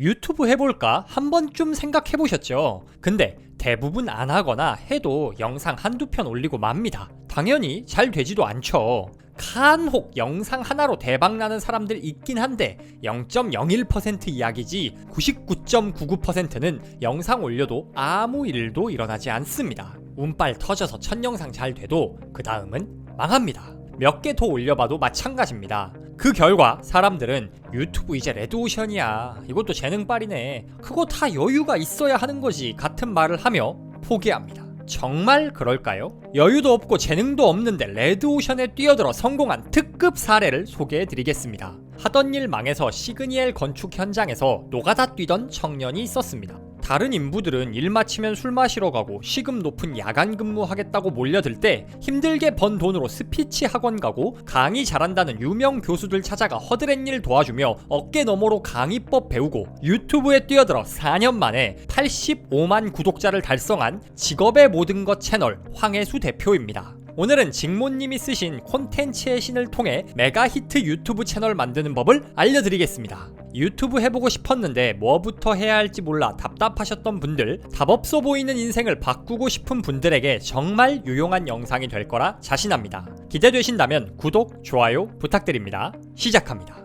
유튜브 해볼까 한 번쯤 생각해 보셨죠? 근데 대부분 안 하거나 해도 영상 한두 편 올리고 맙니다. 당연히 잘 되지도 않죠. 간혹 영상 하나로 대박나는 사람들 있긴 한데 0.01% 이야기지 99.99%는 영상 올려도 아무 일도 일어나지 않습니다. 운빨 터져서 첫 영상 잘 돼도 그 다음은 망합니다. 몇 개 더 올려봐도 마찬가지입니다. 그 결과 사람들은 유튜브 이제 레드오션이야. 이것도 재능빨이네. 그거 다 여유가 있어야 하는 거지. 같은 말을 하며 포기합니다. 정말 그럴까요? 여유도 없고 재능도 없는데 레드오션에 뛰어들어 성공한 특급 사례를 소개해 드리겠습니다. 하던 일 망해서 시그니엘 건축 현장에서 노가다 뛰던 청년이 있었습니다. 다른 인부들은 일 마치면 술 마시러 가고 시급 높은 야간 근무하겠다고 몰려들 때 힘들게 번 돈으로 스피치 학원 가고 강의 잘한다는 유명 교수들 찾아가 허드렛 일 도와주며 어깨 너머로 강의법 배우고 유튜브에 뛰어들어 4년 만에 85만 구독자를 달성한 직업의 모든 것 채널 황혜수 대표입니다. 오늘은 직모님이 쓰신 콘텐츠의 신을 통해 메가 히트 유튜브 채널 만드는 법을 알려드리겠습니다. 유튜브 해보고 싶었는데 뭐부터 해야 할지 몰라 답답하셨던 분들, 답 없어 보이는 인생을 바꾸고 싶은 분들에게 정말 유용한 영상이 될 거라 자신합니다. 기대되신다면 구독, 좋아요 부탁드립니다. 시작합니다.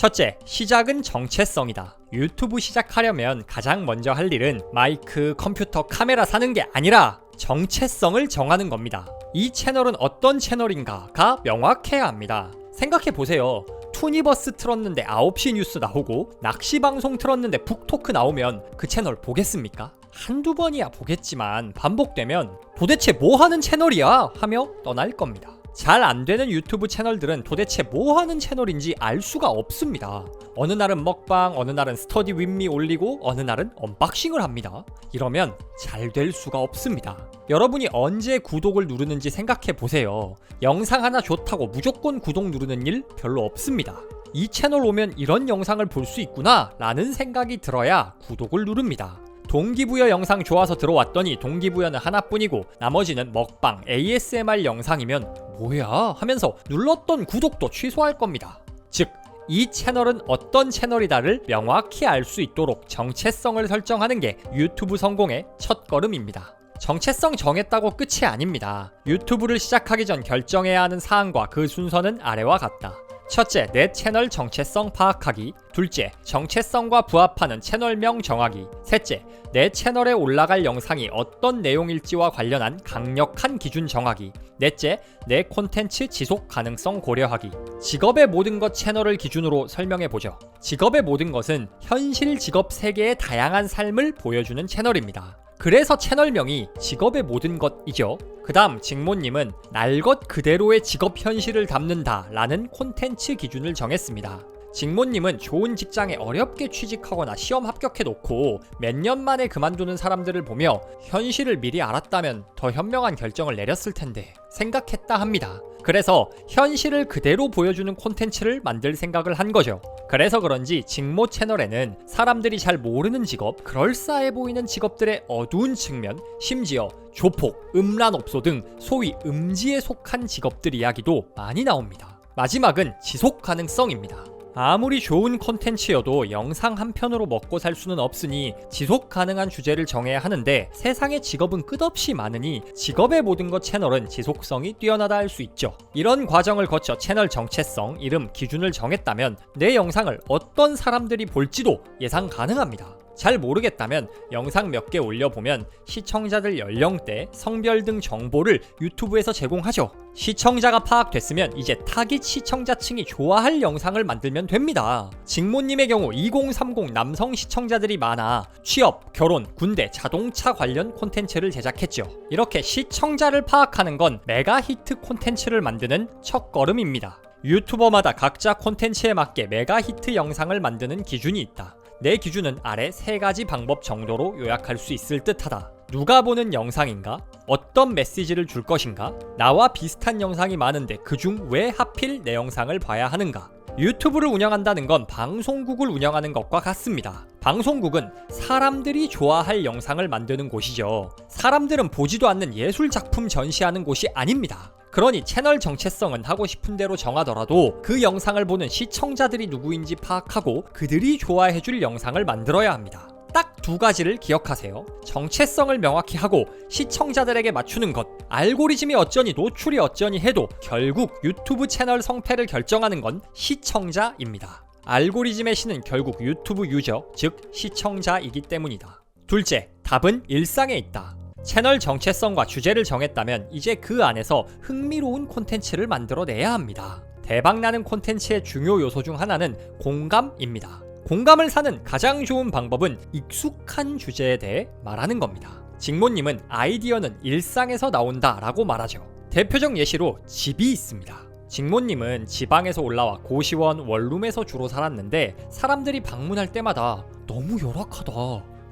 첫째, 시작은 정체성이다. 유튜브 시작하려면 가장 먼저 할 일은 마이크, 컴퓨터, 카메라 사는 게 아니라 정체성을 정하는 겁니다. 이 채널은 어떤 채널인가가 명확해야 합니다. 생각해 보세요. 투니버스 틀었는데 9시 뉴스 나오고 낚시 방송 틀었는데 북토크 나오면 그 채널 보겠습니까? 한두 번이야 보겠지만 반복되면 도대체 뭐 하는 채널이야 하며 떠날 겁니다. 잘 안 되는 유튜브 채널들은 도대체 뭐 하는 채널인지 알 수가 없습니다. 어느 날은 먹방, 어느 날은 스터디 윗미 올리고, 어느 날은 언박싱을 합니다. 이러면 잘 될 수가 없습니다. 여러분이 언제 구독을 누르는지 생각해 보세요. 영상 하나 좋다고 무조건 구독 누르는 일 별로 없습니다. 이 채널 오면 이런 영상을 볼 수 있구나 라는 생각이 들어야 구독을 누릅니다. 동기부여 영상 좋아서 들어왔더니 동기부여는 하나뿐이고 나머지는 먹방, ASMR 영상이면 뭐야 하면서 눌렀던 구독도 취소할 겁니다. 즉, 이 채널은 어떤 채널이다를 명확히 알 수 있도록 정체성을 설정하는 게 유튜브 성공의 첫 걸음입니다. 정체성 정했다고 끝이 아닙니다. 유튜브를 시작하기 전 결정해야 하는 사항과 그 순서는 아래와 같다. 첫째, 내 채널 정체성 파악하기. 둘째, 정체성과 부합하는 채널명 정하기. 셋째, 내 채널에 올라갈 영상이 어떤 내용일지와 관련한 강력한 기준 정하기. 넷째, 내 콘텐츠 지속 가능성 고려하기. 직업의 모든 것 채널을 기준으로 설명해 보죠. 직업의 모든 것은 현실 직업 세계의 다양한 삶을 보여주는 채널입니다. 그래서 채널명이 직업의 모든 것이죠. 그 다음 직모님은 날 것 그대로의 직업 현실을 담는다 라는 콘텐츠 기준을 정했습니다. 직모님은 좋은 직장에 어렵게 취직하거나 시험 합격해 놓고 몇 년 만에 그만두는 사람들을 보며 현실을 미리 알았다면 더 현명한 결정을 내렸을 텐데 생각했다 합니다. 그래서 현실을 그대로 보여주는 콘텐츠를 만들 생각을 한 거죠. 그래서 그런지 직모 채널에는 사람들이 잘 모르는 직업, 그럴싸해 보이는 직업들의 어두운 측면, 심지어 조폭, 음란업소 등 소위 음지에 속한 직업들 이야기도 많이 나옵니다. 마지막은 지속 가능성입니다. 아무리 좋은 콘텐츠여도 영상 한 편으로 먹고 살 수는 없으니 지속 가능한 주제를 정해야 하는데 세상의 직업은 끝없이 많으니 직업의 모든 것 채널은 지속성이 뛰어나다 할 수 있죠. 이런 과정을 거쳐 채널 정체성, 이름, 기준을 정했다면 내 영상을 어떤 사람들이 볼지도 예상 가능합니다. 잘 모르겠다면 영상 몇 개 올려보면 시청자들 연령대, 성별 등 정보를 유튜브에서 제공하죠. 시청자가 파악됐으면 이제 타깃 시청자층이 좋아할 영상을 만들면 됩니다. 직모님의 경우 2030 남성 시청자들이 많아 취업, 결혼, 군대, 자동차 관련 콘텐츠를 제작했죠. 이렇게 시청자를 파악하는 건 메가 히트 콘텐츠를 만드는 첫 걸음입니다. 유튜버마다 각자 콘텐츠에 맞게 메가 히트 영상을 만드는 기준이 있다. 내 기준은 아래 세 가지 방법 정도로 요약할 수 있을 듯하다. 누가 보는 영상인가? 어떤 메시지를 줄 것인가? 나와 비슷한 영상이 많은데 그중 왜 하필 내 영상을 봐야 하는가? 유튜브를 운영한다는 건 방송국을 운영하는 것과 같습니다. 방송국은 사람들이 좋아할 영상을 만드는 곳이죠. 사람들은 보지도 않는 예술 작품 전시하는 곳이 아닙니다. 그러니 채널 정체성은 하고 싶은 대로 정하더라도 그 영상을 보는 시청자들이 누구인지 파악하고 그들이 좋아해줄 영상을 만들어야 합니다. 딱두 가지를 기억하세요. 정체성을 명확히 하고 시청자들에게 맞추는 것. 알고리즘이 어쩌니 노출이 어쩌니 해도 결국 유튜브 채널 성패를 결정하는 건 시청자입니다. 알고리즘의 신은 결국 유튜브 유저, 즉 시청자이기 때문이다. 둘째, 답은 일상에 있다. 채널 정체성과 주제를 정했다면 이제 그 안에서 흥미로운 콘텐츠를 만들어내야 합니다. 대박나는 콘텐츠의 중요 요소 중 하나는 공감입니다. 공감을 사는 가장 좋은 방법은 익숙한 주제에 대해 말하는 겁니다. 직모님은 아이디어는 일상에서 나온다 라고 말하죠. 대표적 예시로 집이 있습니다. 직모님은 지방에서 올라와 고시원 원룸에서 주로 살았는데 사람들이 방문할 때마다 너무 열악하다.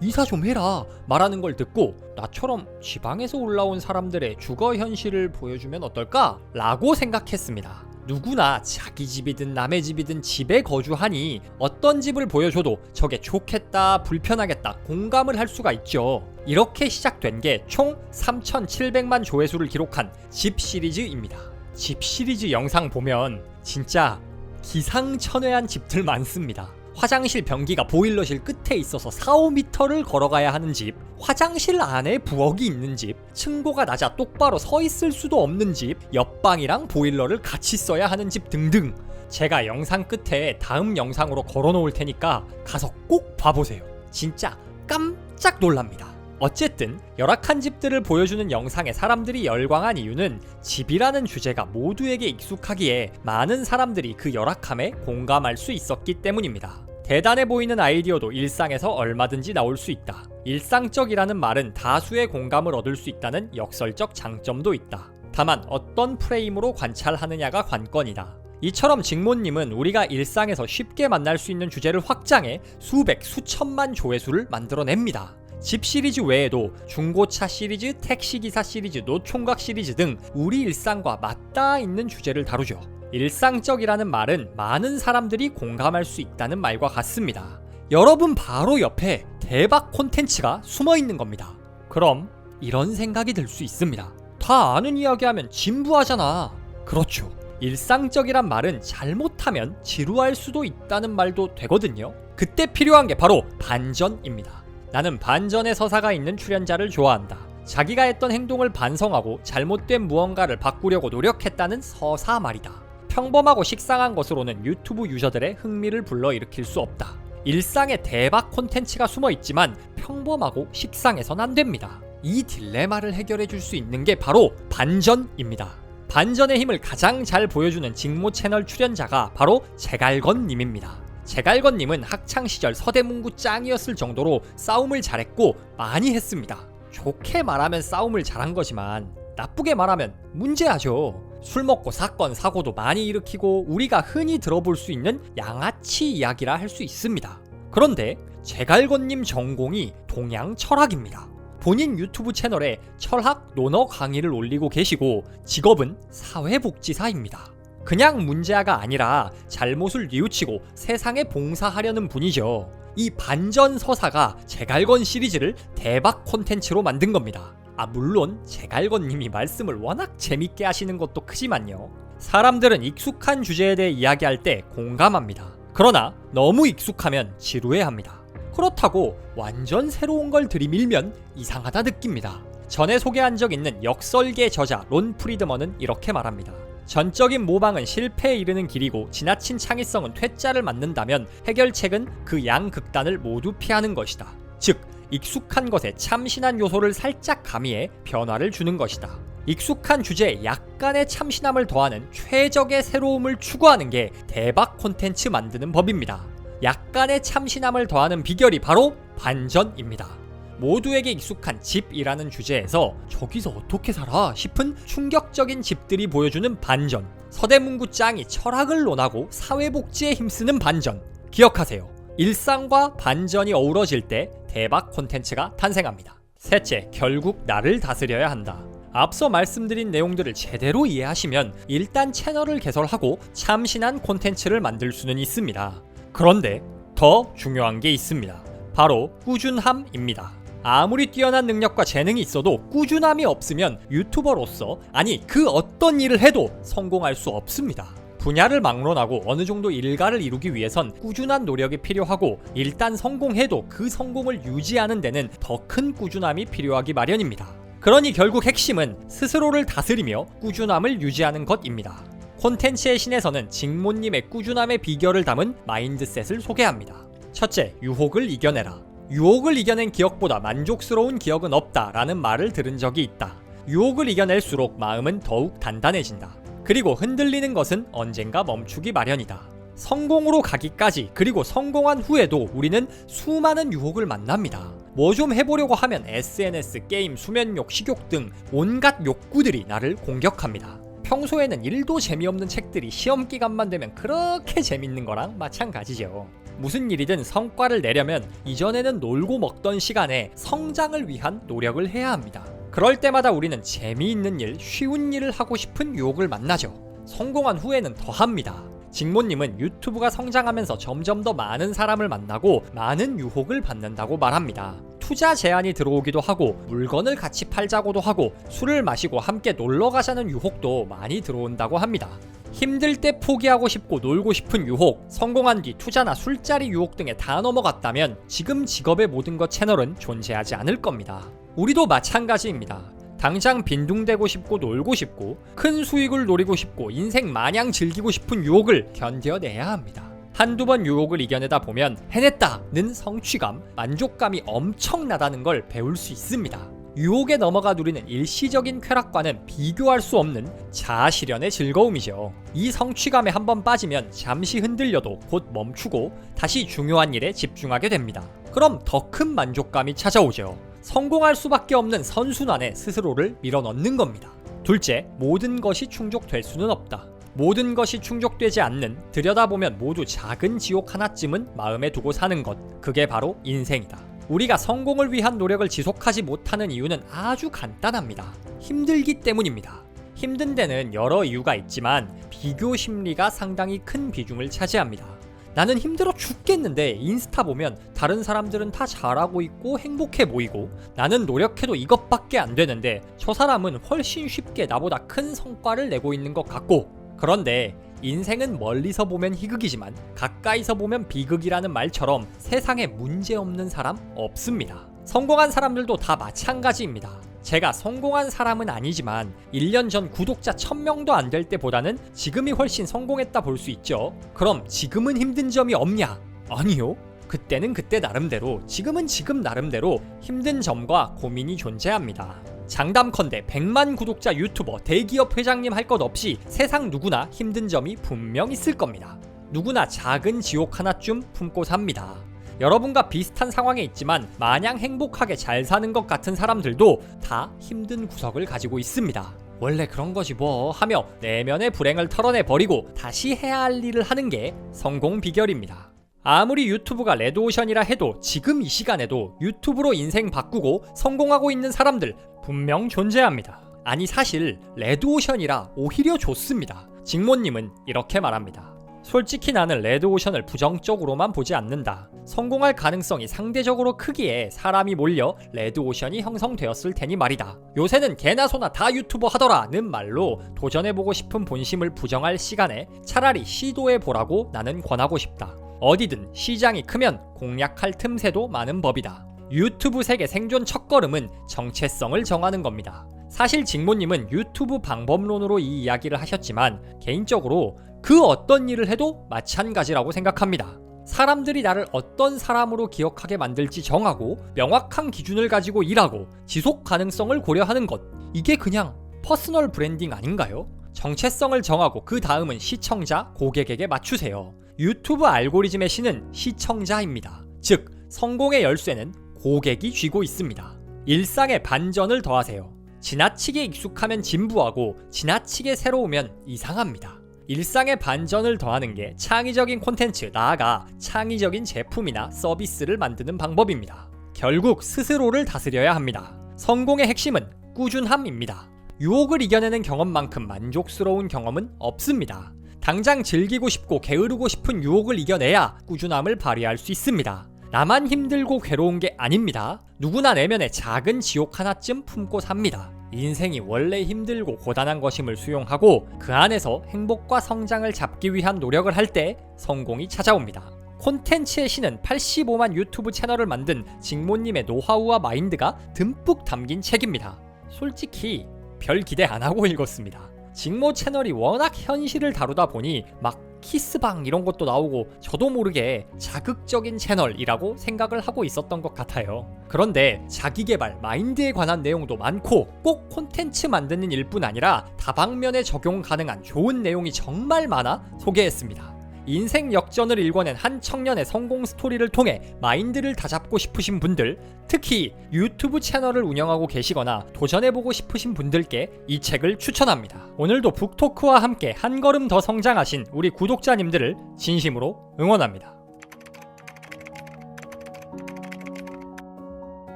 이사 좀 해라 말하는 걸 듣고 나처럼 지방에서 올라온 사람들의 주거 현실을 보여주면 어떨까? 라고 생각했습니다. 누구나 자기 집이든 남의 집이든 집에 거주하니 어떤 집을 보여줘도 저게 좋겠다, 불편하겠다, 공감을 할 수가 있죠. 이렇게 시작된 게 총 3,700만 조회수를 기록한 집 시리즈입니다. 집 시리즈 영상 보면 진짜 기상천외한 집들 많습니다. 화장실 변기가 보일러실 끝에 있어서 4, 5m를 걸어가야 하는 집, 화장실 안에 부엌이 있는 집, 층고가 낮아 똑바로 서 있을 수도 없는 집, 옆방이랑 보일러를 같이 써야 하는 집 등등. 제가 영상 끝에 다음 영상으로 걸어 놓을 테니까 가서 꼭 봐보세요. 진짜 깜짝 놀랍니다. 어쨌든 열악한 집들을 보여주는 영상에 사람들이 열광한 이유는 집이라는 주제가 모두에게 익숙하기에 많은 사람들이 그 열악함에 공감할 수 있었기 때문입니다. 대단해 보이는 아이디어도 일상에서 얼마든지 나올 수 있다. 일상적이라는 말은 다수의 공감을 얻을 수 있다는 역설적 장점도 있다. 다만 어떤 프레임으로 관찰하느냐가 관건이다. 이처럼 직모님은 우리가 일상에서 쉽게 만날 수 있는 주제를 확장해 수백, 수천만 조회수를 만들어냅니다. 집 시리즈 외에도 중고차 시리즈, 택시기사 시리즈, 노총각 시리즈 등 우리 일상과 맞닿아 있는 주제를 다루죠. 일상적이라는 말은 많은 사람들이 공감할 수 있다는 말과 같습니다. 여러분 바로 옆에 대박 콘텐츠가 숨어 있는 겁니다. 그럼 이런 생각이 들 수 있습니다. 다 아는 이야기 하면 진부하잖아. 그렇죠. 일상적이란 말은 잘못하면 지루할 수도 있다는 말도 되거든요. 그때 필요한 게 바로 반전입니다. 나는 반전의 서사가 있는 출연자를 좋아한다. 자기가 했던 행동을 반성하고 잘못된 무언가를 바꾸려고 노력했다는 서사 말이다. 평범하고 식상한 것으로는 유튜브 유저들의 흥미를 불러일으킬 수 없다. 일상에 대박 콘텐츠가 숨어 있지만 평범하고 식상해선 안 됩니다. 이 딜레마를 해결해 줄 수 있는 게 바로 반전입니다. 반전의 힘을 가장 잘 보여주는 직모 채널 출연자가 바로 제갈건님입니다. 제갈건님은 학창 시절 서대문구 짱이었을 정도로 싸움을 잘했고 많이 했습니다. 좋게 말하면 싸움을 잘한 거지만 나쁘게 말하면 문제하죠. 술 먹고 사건 사고도 많이 일으키고 우리가 흔히 들어볼 수 있는 양아치 이야기라 할 수 있습니다. 그런데 제갈건님 전공이 동양 철학입니다. 본인 유튜브 채널에 철학 논어 강의를 올리고 계시고 직업은 사회복지사입니다. 그냥 문제아가 아니라 잘못을 뉘우치고 세상에 봉사하려는 분이죠. 이 반전 서사가 제갈건 시리즈를 대박 콘텐츠로 만든 겁니다. 아 물론 제갈건님이 말씀을 워낙 재밌게 하시는 것도 크지만요. 사람들은 익숙한 주제에 대해 이야기할 때 공감합니다. 그러나 너무 익숙하면 지루해합니다. 그렇다고 완전 새로운 걸 들이밀면 이상하다 느낍니다. 전에 소개한 적 있는 역설계 저자 론 프리드먼은 이렇게 말합니다. 전적인 모방은 실패에 이르는 길이고 지나친 창의성은 퇴짜를 맞는다면 해결책은 그 양극단을 모두 피하는 것이다. 즉, 익숙한 것에 참신한 요소를 살짝 가미해 변화를 주는 것이다. 익숙한 주제에 약간의 참신함을 더하는 최적의 새로움을 추구하는 게 대박 콘텐츠 만드는 법입니다. 약간의 참신함을 더하는 비결이 바로 반전입니다. 모두에게 익숙한 집이라는 주제에서 저기서 어떻게 살아 싶은 충격적인 집들이 보여주는 반전. 서대문구 짱이 철학을 논하고 사회복지에 힘쓰는 반전. 기억하세요. 일상과 반전이 어우러질 때 대박 콘텐츠가 탄생합니다. 셋째, 결국 나를 다스려야 한다. 앞서 말씀드린 내용들을 제대로 이해하시면 일단 채널을 개설하고 참신한 콘텐츠를 만들 수는 있습니다. 그런데 더 중요한 게 있습니다. 바로 꾸준함입니다. 아무리 뛰어난 능력과 재능이 있어도 꾸준함이 없으면 유튜버로서 아니 그 어떤 일을 해도 성공할 수 없습니다. 분야를 막론하고 어느 정도 일가를 이루기 위해선 꾸준한 노력이 필요하고 일단 성공해도 그 성공을 유지하는 데는 더 큰 꾸준함이 필요하기 마련입니다. 그러니 결국 핵심은 스스로를 다스리며 꾸준함을 유지하는 것입니다. 콘텐츠의 신에서는 직모님의 꾸준함의 비결을 담은 마인드셋을 소개합니다. 첫째, 유혹을 이겨내라. 유혹을 이겨낸 기억보다 만족스러운 기억은 없다 라는 말을 들은 적이 있다. 유혹을 이겨낼수록 마음은 더욱 단단해진다. 그리고 흔들리는 것은 언젠가 멈추기 마련이다. 성공으로 가기까지 그리고 성공한 후에도 우리는 수많은 유혹을 만납니다. 뭐 좀 해보려고 하면 SNS, 게임, 수면욕, 식욕 등 온갖 욕구들이 나를 공격합니다. 평소에는 일도 재미없는 책들이 시험 기간만 되면 그렇게 재밌는 거랑 마찬가지죠. 무슨 일이든 성과를 내려면 이전에는 놀고 먹던 시간에 성장을 위한 노력을 해야 합니다. 그럴 때마다 우리는 재미있는 일, 쉬운 일을 하고 싶은 유혹을 만나죠. 성공한 후에는 더 합니다. 직모님은 유튜브가 성장하면서 점점 더 많은 사람을 만나고 많은 유혹을 받는다고 말합니다. 투자 제안이 들어오기도 하고 물건을 같이 팔자고도 하고 술을 마시고 함께 놀러 가자는 유혹도 많이 들어온다고 합니다. 힘들 때 포기하고 싶고 놀고 싶은 유혹, 성공한 뒤 투자나 술자리 유혹 등에 다 넘어갔다면 지금 직업의 모든 것 채널은 존재하지 않을 겁니다. 우리도 마찬가지입니다. 당장 빈둥대고 싶고 놀고 싶고 큰 수익을 노리고 싶고 인생 마냥 즐기고 싶은 유혹을 견뎌내야 합니다. 한두 번 유혹을 이겨내다 보면 해냈다는 성취감, 만족감이 엄청나다는 걸 배울 수 있습니다. 유혹에 넘어가 누리는 일시적인 쾌락과는 비교할 수 없는 자아실현의 즐거움이죠. 이 성취감에 한번 빠지면 잠시 흔들려도 곧 멈추고 다시 중요한 일에 집중하게 됩니다. 그럼 더 큰 만족감이 찾아오죠. 성공할 수밖에 없는 선순환에 스스로를 밀어넣는 겁니다. 둘째, 모든 것이 충족될 수는 없다. 모든 것이 충족되지 않는 들여다보면 모두 작은 지옥 하나쯤은 마음에 두고 사는 것. 그게 바로 인생이다. 우리가 성공을 위한 노력을 지속하지 못하는 이유는 아주 간단합니다. 힘들기 때문입니다. 힘든 데는 여러 이유가 있지만 비교 심리가 상당히 큰 비중을 차지합니다. 나는 힘들어 죽겠는데 인스타 보면 다른 사람들은 다 잘하고 있고 행복해 보이고 나는 노력해도 이것밖에 안 되는데 저 사람은 훨씬 쉽게 나보다 큰 성과를 내고 있는 것 같고 그런데 인생은 멀리서 보면 희극이지만 가까이서 보면 비극이라는 말처럼 세상에 문제 없는 사람 없습니다. 성공한 사람들도 다 마찬가지입니다. 제가 성공한 사람은 아니지만 1년 전 구독자 1000명도 안 될 때보다는 지금이 훨씬 성공했다 볼 수 있죠. 그럼 지금은 힘든 점이 없냐? 아니요. 그때는 그때 나름대로, 지금은 지금 나름대로 힘든 점과 고민이 존재합니다. 장담컨대 100만 구독자 유튜버 대기업 회장님 할 것 없이 세상 누구나 힘든 점이 분명 있을 겁니다. 누구나 작은 지옥 하나쯤 품고 삽니다. 여러분과 비슷한 상황에 있지만 마냥 행복하게 잘 사는 것 같은 사람들도 다 힘든 구석을 가지고 있습니다. 원래 그런 거지 뭐 하며 내면의 불행을 털어내 버리고 다시 해야 할 일을 하는 게 성공 비결입니다. 아무리 유튜브가 레드오션이라 해도 지금 이 시간에도 유튜브로 인생 바꾸고 성공하고 있는 사람들 분명 존재합니다. 아니 사실 레드오션이라 오히려 좋습니다. 직모님은 이렇게 말합니다. 솔직히 나는 레드오션을 부정적으로만 보지 않는다. 성공할 가능성이 상대적으로 크기에 사람이 몰려 레드오션이 형성되었을 테니 말이다. 요새는 개나 소나 다 유튜버 하더라는 말로 도전해보고 싶은 본심을 부정할 시간에 차라리 시도해보라고 나는 권하고 싶다. 어디든 시장이 크면 공략할 틈새도 많은 법이다. 유튜브 세계 생존 첫걸음은 정체성을 정하는 겁니다. 사실 직모님은 유튜브 방법론으로 이 이야기를 하셨지만 개인적으로 그 어떤 일을 해도 마찬가지라고 생각합니다. 사람들이 나를 어떤 사람으로 기억하게 만들지 정하고 명확한 기준을 가지고 일하고 지속 가능성을 고려하는 것. 이게 그냥 퍼스널 브랜딩 아닌가요? 정체성을 정하고 그 다음은 시청자, 고객에게 맞추세요. 유튜브 알고리즘의 신은 시청자입니다. 즉, 성공의 열쇠는 고객이 쥐고 있습니다. 일상에 반전을 더하세요. 지나치게 익숙하면 진부하고 지나치게 새로우면 이상합니다. 일상에 반전을 더하는 게 창의적인 콘텐츠, 나아가 창의적인 제품이나 서비스를 만드는 방법입니다. 결국 스스로를 다스려야 합니다. 성공의 핵심은 꾸준함입니다. 유혹을 이겨내는 경험만큼 만족스러운 경험은 없습니다. 당장 즐기고 싶고 게으르고 싶은 유혹을 이겨내야 꾸준함을 발휘할 수 있습니다. 나만 힘들고 괴로운 게 아닙니다. 누구나 내면에 작은 지옥 하나쯤 품고 삽니다. 인생이 원래 힘들고 고단한 것임을 수용하고 그 안에서 행복과 성장을 잡기 위한 노력을 할 때 성공이 찾아옵니다. 콘텐츠의 신은 85만 유튜브 채널을 만든 직모님의 노하우와 마인드가 듬뿍 담긴 책입니다. 솔직히 별 기대 안 하고 읽었습니다. 직모 채널이 워낙 현실을 다루다 보니 막 키스방 이런 것도 나오고 저도 모르게 자극적인 채널이라고 생각을 하고 있었던 것 같아요. 그런데 자기개발, 마인드에 관한 내용도 많고 꼭 콘텐츠 만드는 일뿐 아니라 다방면에 적용 가능한 좋은 내용이 정말 많아 소개했습니다. 인생 역전을 일궈낸 한 청년의 성공 스토리를 통해 마인드를 다잡고 싶으신 분들, 특히 유튜브 채널을 운영하고 계시거나 도전해보고 싶으신 분들께 이 책을 추천합니다. 오늘도 북토크와 함께 한 걸음 더 성장하신 우리 구독자님들을 진심으로 응원합니다.